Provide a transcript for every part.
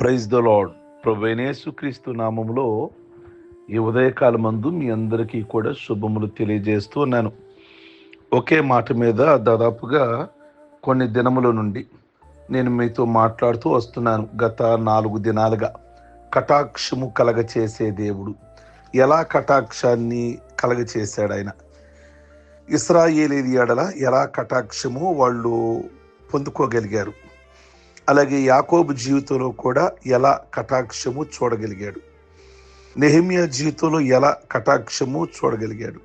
Praise the lord క్రీస్తు నామంలో ఈ ఉదయకాలం మందు మీ అందరికీ కూడా శుభములు తెలియజేస్తూ ఉన్నాను. ఒకే మాట మీద దాదాపుగా కొన్ని దినముల నుండి నేను మీతో మాట్లాడుతూ వస్తున్నాను. గత నాలుగు దినాలుగా కటాక్షము కలగ చేసే దేవుడు. ఎలా కటాక్షాన్ని కలగ చేశాడు ఆయన? ఇస్రాయేలీ ఎడల ఎలా కటాక్షము వాళ్ళు పొందుకోగలిగారు? అలాగే యాకోబు జీవితంలో కూడా ఎలా కటాక్షము చూడగలిగాడు? నెహిమియా జీవితంలో ఎలా కటాక్షము చూడగలిగాడు?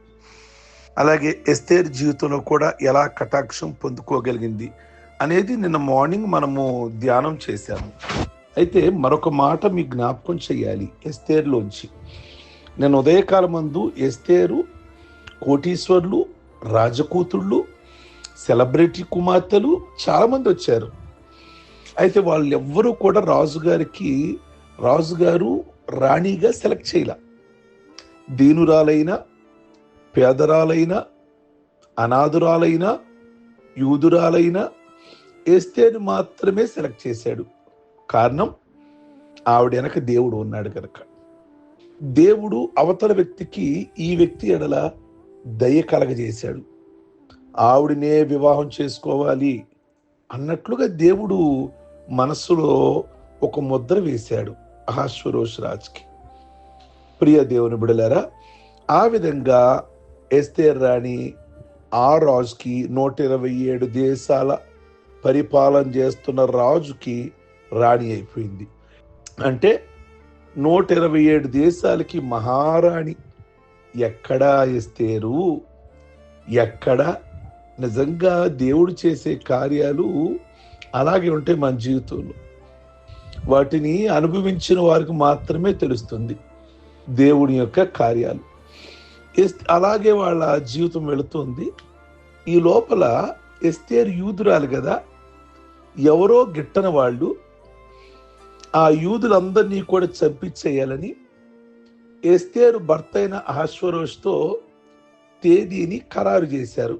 అలాగే ఎస్తేర్ జీవితంలో కూడా ఎలా కటాక్షం పొందుకోగలిగింది అనేది నిన్న మార్నింగ్ మనము ధ్యానం చేశాము. అయితే మరొక మాట మీ జ్ఞాపకం చేయాలి ఎస్తేర్లోంచి. నేను ఉదయకాలమందు ఎస్తేరు కోటీశ్వర్లు రాజకూతుళ్ళు సెలబ్రిటీ కుమార్తెలు చాలామంది వచ్చారు. అయితే వాళ్ళు ఎవ్వరూ కూడా రాజుగారికి రాజుగారు రాణిగా సెలెక్ట్ చేయలే. దీనురాలైన పేదరాలైన అనాథురాలైన యూదురాలైన ఎస్తేను మాత్రమే సెలెక్ట్ చేశాడు. కారణం ఆవిడ వెనక దేవుడు ఉన్నాడు కనుక దేవుడు అవతల వ్యక్తికి ఈ వ్యక్తి ఎడల దయ కలగజేశాడు. ఆవిడనే వివాహం చేసుకోవాలి అన్నట్లుగా దేవుడు మనస్సులో ఒక ముద్ర వేశాడు అహాశ్వరోష్ రాజ్కి. ప్రియ దేవుని బిడలారా ఆ విధంగా ఎస్తేర్ రాణి ఆ రాజుకి నూట ఇరవై ఏడు దేశాల పరిపాలన చేస్తున్న రాజుకి రాణి అయిపోయింది. అంటే నూట ఇరవై ఏడు దేశాలకి మహారాణి ఎక్కడా ఎస్తేరు ఎక్కడ నిజంగా దేవుడు చేసే కార్యాలు అలాగే ఉంటాయి మన జీవితంలో. వాటిని అనుభవించిన వారికి మాత్రమే తెలుస్తుంది దేవుని యొక్క కార్యాలు. ఎస్- అలాగే వాళ్ళ జీవితం వెళుతుంది. ఈ లోపల ఎస్తేర్ యూదురాలు కదా ఎవరో గిట్టని వాళ్ళు ఆ యూదులందరినీ కూడా చంపించేయాలని ఎస్తేరు భర్త అయిన అహశ్వరోష్తో తేదీని ఖరారు చేశారు.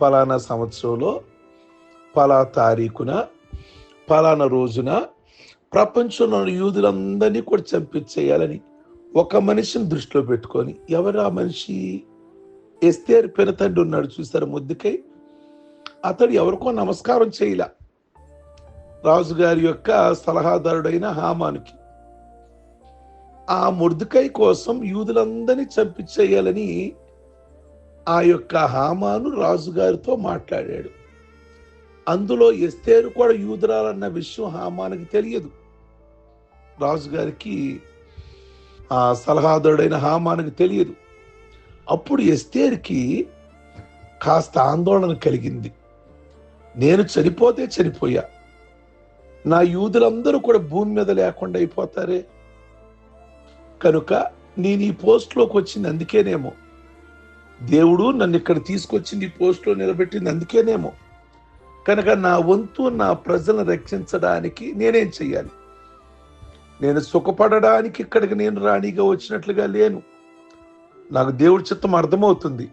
ఫలానా సంవత్సరంలో పలా తారీఖున పలానా రోజున ప్రపంచంలో యూదులందరినీ కూడా చంపించేయాలని ఒక మనిషిని దృష్టిలో పెట్టుకొని ఎవరు ఆ మనిషి? ఎస్తేర్ పెనతండ్రి ఉన్నాడు చూసారు ముద్దుకై? అతడు ఎవరికో నమస్కారం చేయలే. రాజుగారి యొక్క సలహాదారుడైన హామానికి. ఆ ముర్దుకై కోసం యూదులందరినీ చంపించేయాలని ఆ యొక్క హామాను రాజుగారితో మాట్లాడాడు. అందులో ఎస్తేరు కూడా యూదురాలన్న విషయం హామానికి తెలియదు. రాజుగారికి ఆ సలహాదారుడైన హామానికి తెలియదు. అప్పుడు ఎస్తేరుకి కాస్త ఆందోళన కలిగింది. నేను చనిపోతే చనిపోయా. నా యూదులందరూ కూడా భూమి మీద లేకుండా అయిపోతారే. కనుక నేను ఈ పోస్ట్లోకి వచ్చింది అందుకేనేమో. దేవుడు నన్ను ఇక్కడ తీసుకొచ్చింది ఈ పోస్ట్లో నిలబెట్టింది అందుకేనేమో. కనుక నా వంతు నా ప్రజలను రక్షించడానికి నేనేం చెయ్యాలి? నేను సుఖపడడానికి ఇక్కడికి నేను రాణిగా వచ్చినట్లుగా లేను. నాకు దేవుడి చిత్తం అర్థమవుతుంది.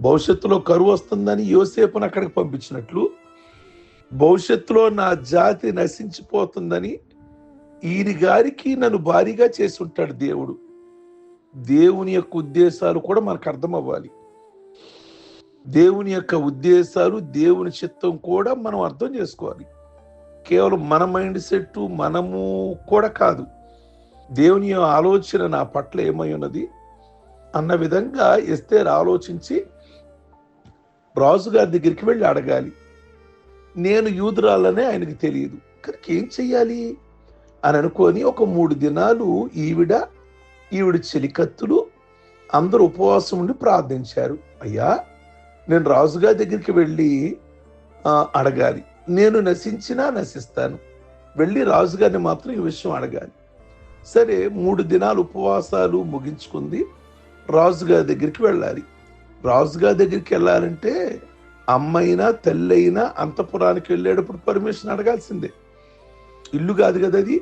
భవిష్యత్తులో కరువు వస్తుందని యోసేపును అక్కడికి పంపించినట్లు భవిష్యత్తులో నా జాతి నశించిపోతుందని ఈయన గారికి నన్ను భారీగా చేసి ఉంటాడు దేవుడు. దేవుని యొక్క ఉద్దేశాలు కూడా మనకు అర్థం అవ్వాలి దేవుని యొక్క ఉద్దేశాలు దేవుని చిత్తం కూడా మనం అర్థం చేసుకోవాలి. కేవలం మన మైండ్ సెట్ మనము కూడా కాదు. దేవుని ఆలోచన నా పట్ల ఏమై ఉన్నది? అన్న విధంగా ఎస్తేర్ ఆలోచించి రాజుగారి దగ్గరికి వెళ్ళి అడగాలి. నేను యూదురాలనే ఆయనకి తెలియదు. కనుక ఏం చెయ్యాలి? అని అనుకొని ఒక మూడు దినాలు ఈవిడ ఈవిడ చెలికత్తులు అందరూ ఉపవాసం ఉండి ప్రార్థించారు. అయ్యా నేను రాజుగారి దగ్గరికి వెళ్ళి అడగాలి. నేను నశించినా నశిస్తాను. వెళ్ళి రాజుగారిని మాత్రం ఈ విషయం అడగాలి. సరే మూడు దినాలు ఉపవాసాలు ముగించుకుంది రాజుగారి దగ్గరికి వెళ్ళాలి. రాజుగారి దగ్గరికి వెళ్ళాలంటే అమ్మైనా తల్లైనా అంతపురానికి వెళ్ళేటప్పుడు పర్మిషన్ అడగాల్సిందే. ఇల్లు కాదు కదా అది.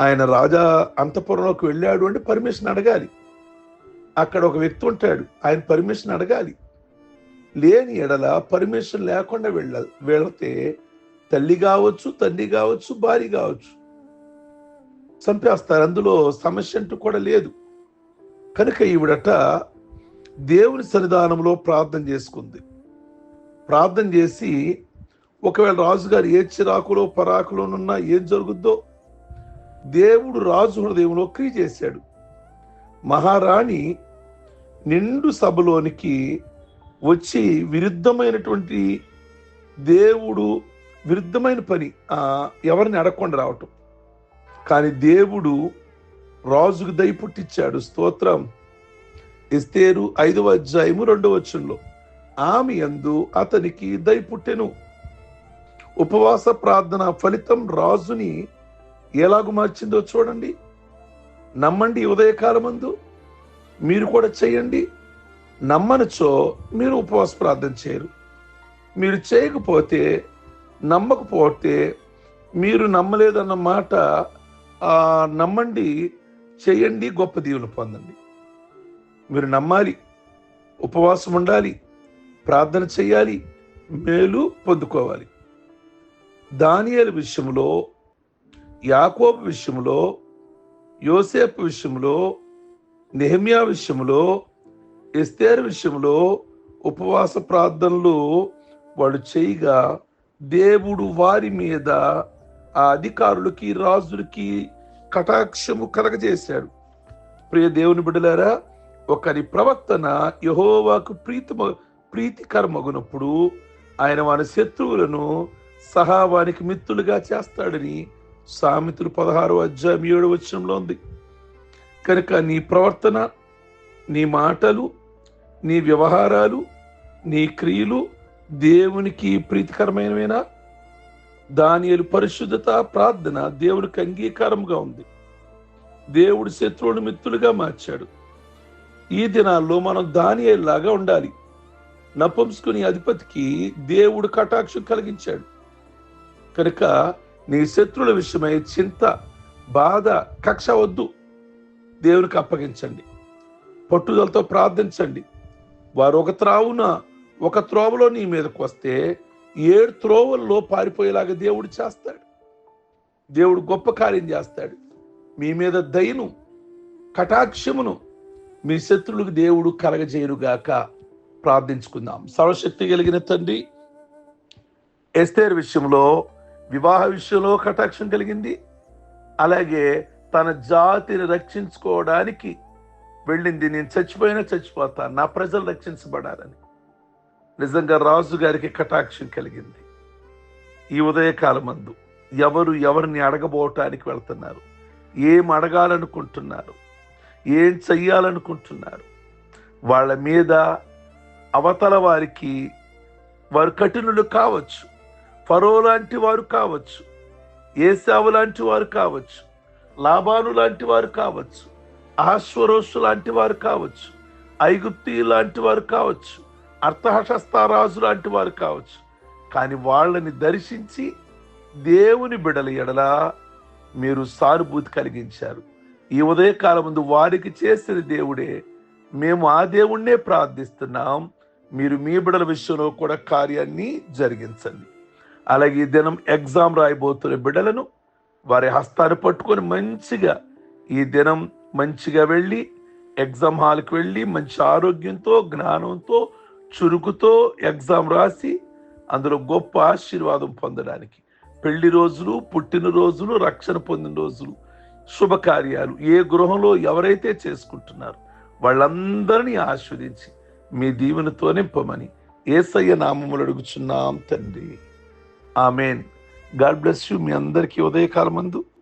ఆయన రాజా అంతపురంలోకి వెళ్ళాడు అంటే పర్మిషన్ అడగాలి. అక్కడ ఒక వ్యక్తి ఉంటాడు. ఆయన పర్మిషన్ అడగాలి. లేని ఎడల పర్మిషన్ లేకుండా వెళ్ళ వెళితే తల్లి కావచ్చు తండ్రి కావచ్చు భార్య కావచ్చు. చంపేస్తారు. అందులో సమస్య అంటూ కూడా లేదు. కనుక ఈవిడట దేవుని సన్నిధానంలో ప్రార్థన చేసుకుంది. ప్రార్థన చేసి ఒకవేళ రాజుగారు ఏ చిరాకులో పరాకులోనున్నా ఏం జరుగుద్దో దేవుడు రాజు హృదయంలో క్రియ చేశాడు. మహారాణి నిండు సభలోనికి వచ్చి విరుద్ధమైనటువంటి దేవుడు విరుద్ధమైన పని ఎవరిని అడగకుండా రావటం. కానీ దేవుడు రాజుకు దయ పుట్టించాడు. స్తోత్రం. ఇస్తేరు ఐదవ అధ్యాయము రెండవ వచనంలో ఆమె యందు అతనికి దయ పుట్టెను. ఉపవాస ప్రార్థన ఫలితం రాజుని ఎలాగు మార్చిందో చూడండి. నమ్మండి ఉదయకాలమందు. మీరు కూడా చేయండి నమ్మనుచో మీరు ఉపవాస ప్రార్థన చేయరు. మీరు చేయకపోతే నమ్మకపోతే మీరు నమ్మలేదన్న మాట నమ్మండి చేయండి గొప్ప దీవులు పొందండి. మీరు నమ్మాలి ఉపవాసం ఉండాలి ప్రార్థన చేయాలి మేలు పొందుకోవాలి. దానియాల విషయంలో యాకోబు విషయంలో యోసేపు విషయంలో నెహమియా విషయంలో ఎస్తేరు విషయంలో ఉపవాస ప్రార్థనలు వాడు చేయగా దేవుడు వారి మీద ఆ అధికారులకి రాజులకి కటాక్షము కలగజేశాడు. ప్రియ దేవుని బిడ్డలారా ఒకరి ప్రవర్తన యహోవాకు ప్రీతి ప్రీతికరమగునప్పుడు ఆయన వారి శత్రువులను సహా వారికి మిత్రులుగా చేస్తాడని సామెతలు పదహారు అధ్యాయం ఏడు వచనంలో ఉంది. కనుక నీ ప్రవర్తన నీ మాటలు నీ వ్యవహారాలు నీ క్రియలు దేవునికి ప్రీతికరమైనవేనా? దానియలు పరిశుద్ధత ప్రార్థన దేవునికి అంగీకారంగా ఉంది. దేవుడు శత్రువుని మిత్రులుగా మార్చాడు. ఈ దినాల్లో మనం దానియల్లాగా ఉండాలి. నపుంసుకుని అధిపతికి దేవుడు కటాక్షం కలిగించాడు. కనుక నీ శత్రువుల విషయమై చింత బాధ కక్ష వద్దు. దేవునికి అప్పగించండి. పట్టుదలతో ప్రార్థించండి. వారు ఒక త్రావున ఒక త్రోవలో నీ మీదకు వస్తే ఏడు త్రోవల్లో పారిపోయేలాగా దేవుడు చేస్తాడు. దేవుడు గొప్ప కార్యం చేస్తాడు. మీ మీద దయను కటాక్షమును మీ శత్రువులకు దేవుడు కలగజేయునుగాక ప్రార్థించుకుందాం. సర్వశక్తి కలిగిన తండ్రి ఎస్తేర్ విషయంలో వివాహ విషయంలో కటాక్షం కలిగింది. అలాగే తన జాతిని రక్షించుకోవడానికి వెళ్ళింది నేను చచ్చిపోయినా చచ్చిపోతా నా ప్రజలు రక్షించబడాలని. నిజంగా రాజు గారికి కటాక్షం కలిగింది. ఈ ఉదయకాలమందు ఎవరు ఎవరిని అడగబోవటానికి వెళ్తున్నారు? ఏం అడగాలనుకుంటున్నారు? ఏం చెయ్యాలనుకుంటున్నారు? వాళ్ళ మీద అవతల వారికి వారు కఠినులు కావచ్చు. ఫరో లాంటి వారు కావచ్చు. ఏసావు లాంటి వారు కావచ్చు. లాభాను లాంటి వారు కావచ్చు. అహస్వరోసు లాంటి వారు కావచ్చు ఐగుప్తి లాంటి వారు కావచ్చు అర్థహశస్తారాజు లాంటి వారు కావచ్చు. కానీ వాళ్ళని దర్శించి దేవుని బిడల ఎడల మీరు సానుభూతి కలిగించారు. ఈ ఉదయకాలం ముందు వారికి చేసిన దేవుడే మేము ఆ దేవుణ్ణే ప్రార్థిస్తున్నాం మీరు మీ బిడల విషయంలో కూడా కార్యాన్ని జరిగించండి. అలాగే ఈ దినం ఎగ్జామ్ రాయబోతున్న బిడలను వారి హస్తాన్ని పట్టుకొని మంచిగా ఈ దినం మంచిగా వెళ్ళి ఎగ్జామ్ హాల్కి వెళ్ళి మంచి ఆరోగ్యంతో జ్ఞానంతో చురుకుతో ఎగ్జామ్ రాసి అందులో గొప్ప ఆశీర్వాదం పొందడానికి. పెళ్ళి రోజులు పుట్టినరోజులు రక్షణ పొందిన రోజులు శుభకార్యాలు ఏ గృహంలో ఎవరైతే చేసుకుంటున్నారు వాళ్ళందరినీ ఆస్వాదించి మీ దీవెనతో నింపమని ఏసయ్య నామములు అడుగుచున్నాం తండ్రి. ఆమెన్. గాడ్ బ్లెస్ యూ మీ అందరికీ ఉదయకాలమందు.